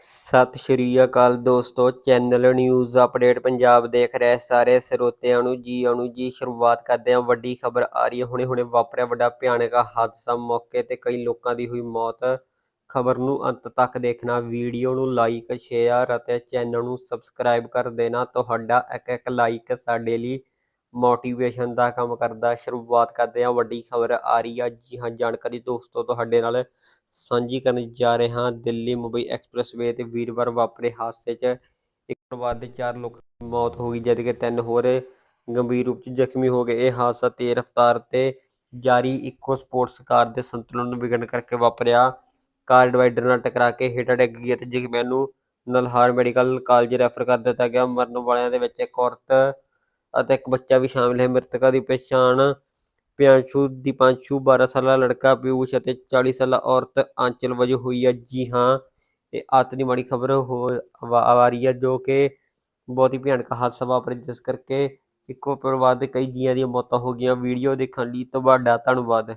ਸਤਿ ਸ਼੍ਰੀ ਅਕਾਲ ਦੋਸਤੋ, channel news update Punjab ਦੇਖ ਰਹੇ ਸਾਰੇ ਸਰੋਤਿਆਂ ਨੂੰ ਜੀ ਆਇਆਂ ਜੀ, ਸ਼ੁਰੂਆਤ ਕਰਦੇ ਹਾਂ। ਵੱਡੀ ਖਬਰ ਆ ਰਹੀ ਹੈ ਹੁਣੇ ਹੁਣੇ ਵਾਪਰਿਆ ਵੱਡਾ ਭਿਆਨਕ ਹਾਦਸਾ ਮੌਕੇ ਤੇ ਕਈ ਲੋਕਾਂ ਦੀ ਹੋਈ ਮੌਤ। ਖਬਰ ਨੂੰ ਅੰਤ ਤੱਕ ਦੇਖਣਾ, ਵੀਡੀਓ ਨੂੰ ਲਾਈਕ ਸ਼ੇਅਰ ਅਤੇ ਚੈਨਲ ਨੂੰ ਸਬਸਕ੍ਰਾਈਬ ਕਰ ਦੇਣਾ। ਤੁਹਾਡਾ ਇੱਕ ਇੱਕ ਲਾਈਕ ਸਾਡੇ ਲਈ ਮੋਟੀਵੇਸ਼ਨ ਦਾ ਕੰਮ ਕਰਦਾ, ਸ਼ੁਰੂਆਤ ਕਰਦੇ ਹਾਂ। ਵੱਡੀ ਖਬਰ ਆ ਰਹੀ ਹੈ ਜੀ ਹਾਂ, ਜਾਣਕਾਰੀ ਦੋਸਤੋ ਤੁਹਾਡੇ ਨਾਲ ਸਾਂਝੀ ਕਰਨ ਜਾ ਰਹੇ ਹਾਂ। ਦਿੱਲੀ ਮੁੰਬਈ ਐਕਸਪ੍ਰੈਸਵੇ ਤੇ ਵੀਰਵਾਰ ਵਾਪਰੇ ਹਾਦਸੇ 'ਚ ਇੱਕ ਤੋਂ ਦੇ ਚਾਰ ਲੋਕਾਂ ਦੀ ਮੌਤ ਹੋ ਗਈ, ਜਦਕਿ ਤਿੰਨ ਹੋਰ ਗੰਭੀਰ ਰੂਪ 'ਚ ਜ਼ਖਮੀ ਹੋ ਗਏ। ਇਹ ਹਾਦਸਾ ਤੇਜ਼ ਰਫ਼ਤਾਰ ਤੇ ਜਾਰੀ ਇਕੋ ਸਪੋਰਟਸ ਕਾਰ ਦੇ ਸੰਤੁਲਨ ਨੂੰ ਵਿਗੜਨ ਕਰਕੇ ਵਾਪਰਿਆ। ਕਾਰ ਡਿਵਾਈਡਰ ਨਾਲ ਟਕਰਾ ਕੇ ਹੇਠਾਂ ਡਿੱਗ ਗਈ ਅਤੇ ਜ਼ਖਮੀਆਂ ਨੂੰ ਨਲਹਾਰ ਮੈਡੀਕਲ ਕਾਲਜ ਰੈਫਰ ਕਰ ਦਿੱਤਾ ਗਿਆ। ਮਰਨ ਵਾਲਿਆਂ ਦੇ ਵਿੱਚ ਇੱਕ ਔਰਤ ਅਤੇ ਇੱਕ ਬੱਚਾ ਵੀ ਸ਼ਾਮਿਲ ਹੈ, ਮ੍ਰਿਤਕਾਂ ਦੀ ਪਛਾਣ ਪਿਆਂਸ਼ੂ ਦੀਪਾਂਸ਼ੂ 12 ਸਾਲਾ ਲੜਕਾ, ਪਿਊਸ਼ ਅਤੇ 40 ਸਾਲਾ ਔਰਤ ਆਂਚਲ ਵਜੋਂ ਹੋਈ ਹੈ। ਜੀ ਹਾਂ, ਇਹ ਆਤਨੀ ਮਾੜੀ ਖਬਰ ਹੋ ਆ ਰਹੀ ਹੈ ਜੋ ਕਿ ਬਹੁਤ ਹੀ ਭਿਆਨਕ ਹਾਦਸਾ ਵਾਪਰਿਆ, ਜਿਸ ਕਰਕੇ ਇੱਕੋ ਪਰਿਵਾਰ ਦੇ ਕਈ ਜੀਆਂ ਦੀਆਂ ਮੌਤਾਂ ਹੋ ਗਈਆਂ। ਵੀਡੀਓ ਦੇਖਣ ਲਈ ਤੁਹਾਡਾ ਧੰਨਵਾਦ।